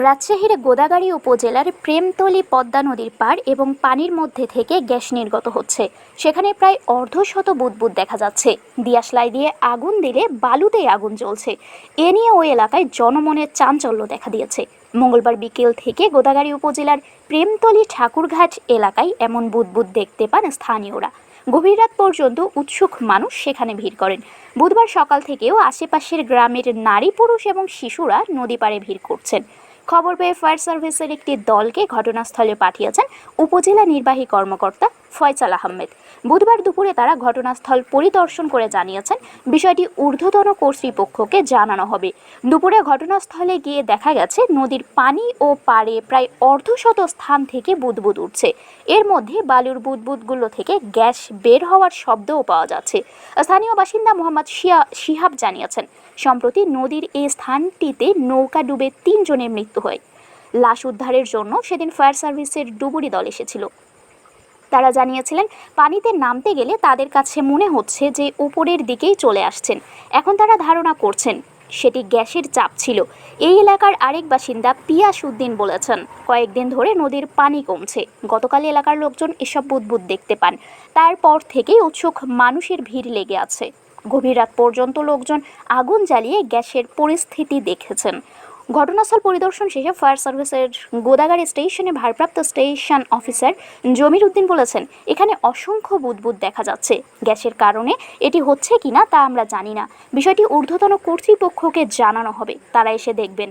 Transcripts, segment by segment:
রাজশাহীর গোদাগাড়ী উপজেলার প্রেমতলী পদ্মা নদীর পাড় এবং পানির মধ্যে থেকে গ্যাস নির্গত হচ্ছে। সেখানে প্রায় অর্ধশত বুদবুদ দেখা যাচ্ছে। দিয়াশলাই দিয়ে আগুন দিলে বালুতেই আগুন জ্বলছে। এ নিয়ে ওই এলাকায় জনমনের চাঞ্চল্য দেখা দিয়েছে। মঙ্গলবার বিকেল থেকে গোদাগাড়ী উপজেলার প্রেমতলী ঠাকুরঘাট এলাকায় এমন বুদবুদ দেখতে পান স্থানীয়রা। গভীর রাত পর্যন্ত উৎসুক মানুষ সেখানে ভিড় করেন। বুধবার সকাল থেকেও আশেপাশের গ্রামের নারী পুরুষ এবং শিশুরা নদী পাড়ে ভিড় করছেন। খবর পেয়ে ফায়ার সার্ভিসের একটি দলকে ঘটনাস্থলে পাঠিয়েছেন উপজেলা নির্বাহী কর্মকর্তা ফয়সাল আহমেদ। বুধবার দুপুরে তারা ঘটনাস্থল পরিদর্শন করে জানিয়েছেন, বিষয়টি ঊর্ধ্বতন কর্তৃপক্ষকে জানানো হবে। দুপুরে ঘটনাস্থলে গিয়ে দেখা গেছে, নদীর পানি ও পাড়ে প্রায় অর্ধশত স্থান থেকে বুদবুদ উঠছে। এর মধ্যে বালুর বুদবুদগুলো থেকে গ্যাস বের হওয়ার শব্দও পাওয়া যাচ্ছে। স্থানীয় বাসিন্দা মোহাম্মদ শিয়া শিহাব জানিয়েছেন, সম্প্রতি নদীর এই স্থানটিতে নৌকা ডুবে তিনজনের মৃত্যু হয়। লাশ উদ্ধারের জন্য সেদিন ফায়ার সার্ভিসের ডুবুরি দল এসেছিল। তারা জানিয়েছিলেন, পানিতে নামতে গেলে তাদের কাছে মনে হচ্ছে যে উপরের দিকেই চলে আসছেন। এখন তারা ধারণা করছেন, সেটি গ্যাসের চাপ ছিল। এই এলাকার আরেক বাসিন্দা পিয়াস উদ্দিন বলেছেন, কয়েকদিন ধরে নদীর পানি কমছে। গতকাল এলাকার লোকজন এসব বুদবুদ দেখতে পান। তারপর থেকেই উৎসুক মানুষের ভিড় লেগে আছে। গভীর রাত পর্যন্ত লোকজন আগুন জ্বালিয়ে গ্যাসের পরিস্থিতি দেখেছেন। ঘটনাস্থল পরিদর্শন শেষে ফায়ার সার্ভিসের গোদাগাড়ি স্টেশনে ভারপ্রাপ্ত স্টেশন অফিসার জমির উদ্দিন বলেছেন, এখানে অসংখ্য বুদবুদ দেখা যাচ্ছে। গ্যাসের কারণে এটি হচ্ছে কিনা তা আমরা জানি না। বিষয়টি ঊর্ধ্বতন কর্তৃপক্ষকে জানানো হবে। তারা এসে দেখবেন।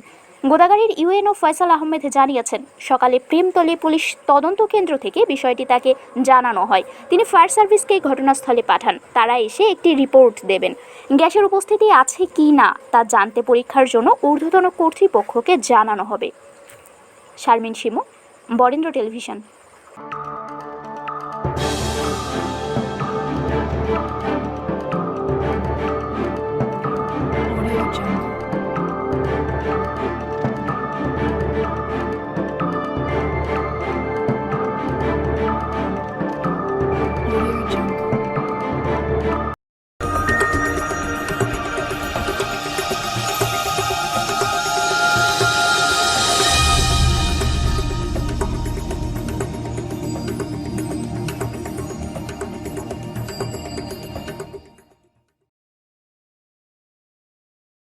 গোদাগাড়ির ইউএনও ফয়সাল আহমেদ জানিয়েছেন, সকালে প্রেমতলী পুলিশ তদন্ত কেন্দ্র থেকে বিষয়টি তাকে জানানো হয়। তিনি ফায়ার সার্ভিসকে ঘটনাস্থলে পাঠান। তারা এসে একটি রিপোর্ট দেবেন। গ্যাসের উপস্থিতি আছে কি না, তা জানতে পরীক্ষার জন্য ঊর্ধ্বতন কর্তৃপক্ষকে জানানো হবে। শারমিন শিমু, বরেন্দ্র টেলিভিশন।